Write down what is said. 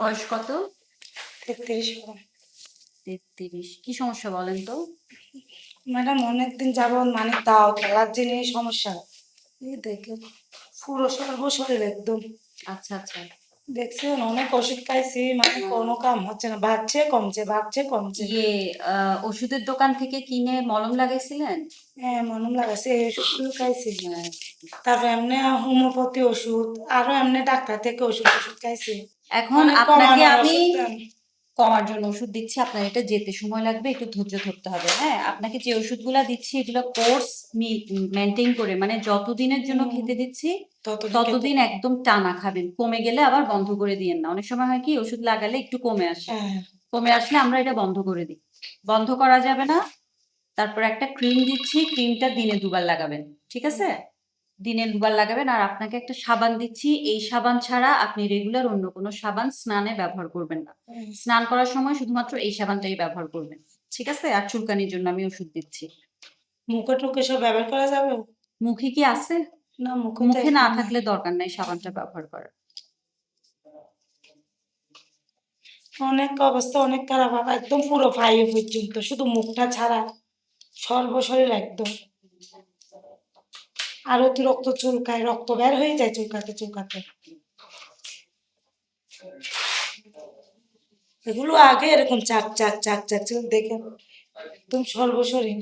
বয়স কত? তেত্রিশ তেত্রিশ। কি সমস্যা বলেন তো? ম্যাডাম অনেকদিন যাবৎ মানে দাও খেলার জিনিস সমস্যা। এই দেখে পুরো সর্ব শরীর একদম। আচ্ছা আচ্ছা। দেখছেন অনেক ওষুধ খাইছি মানে কোনো কাম হচ্ছে না। বাড়ছে কমছে বাড়ছে কমছে। ইয়ে আহ, ওষুধের দোকান থেকে কিনে মলম লাগাইছিলেন? হ্যাঁ মলম লাগাছে এই ওষুধগুলো খাইছি। তারপর এমনি হোমিওপ্যাথি ওষুধ আরও এমনি ডাক্তার থেকে ওষুধ ওষুধ খাইছি। এখন আপনাকে আমি কমার জন্য ওষুধ দিচ্ছি আপনার এটা যেতে সময় লাগবে একটু ধৈর্য ধরতে হবে হ্যাঁ? আপনাকে যে ওষুধগুলা দিচ্ছি এগুলো কোর্স মেনটেন করে মানে যতদিনের জন্য। খেতে দিচ্ছি ততদিন ততদিন একদম টানা খাবেন কমে গেলে আবার বন্ধ করে দিয়েন না। অনেক সময় হয় কি ওষুধ লাগালে একটু কমে আসে। হ্যাঁ। কমে আসলে আমরা এটা বন্ধ করে দিই। বন্ধ করা যাবে না তারপর একটা ক্রিম দিচ্ছি ক্রিমটা দিনে দুবার লাগাবেন ঠিক আছে? দিনে দুবার লাগাবেন। আর আপনাকে একটা সাবান দিচ্ছি। এই সাবান ছাড়া আপনি রেগুলার অন্য কোনো সাবান স্নানে ব্যবহার করবেন না। স্নান করার সময় শুধুমাত্র এই সাবানটাই ব্যবহার করবেন। ঠিক আছে? আর চুলকানির জন্য আমি ওষুধ দিচ্ছি। মুখে টুকে সব ব্যবহার করা যাবে? মুখে কি আছে? না মুখে মুখে না থাকলে দরকার নাই সাবানটা ব্যবহার করার। অনেক অবস্থা অনেক খারাপ। একদম পুরো ফাইভ পর্যন্ত। শুধু মুখটা ছাড়া। সর্বশরীর একদম। আর অতিরিক্ত চুলকায়, রক্ত বের হয়ে যায় চুলকাতে চুলকাতে। এগুলো আগে এরকম চাক চাক চাক চাক চুল দেখে একদম সর্বশরীর।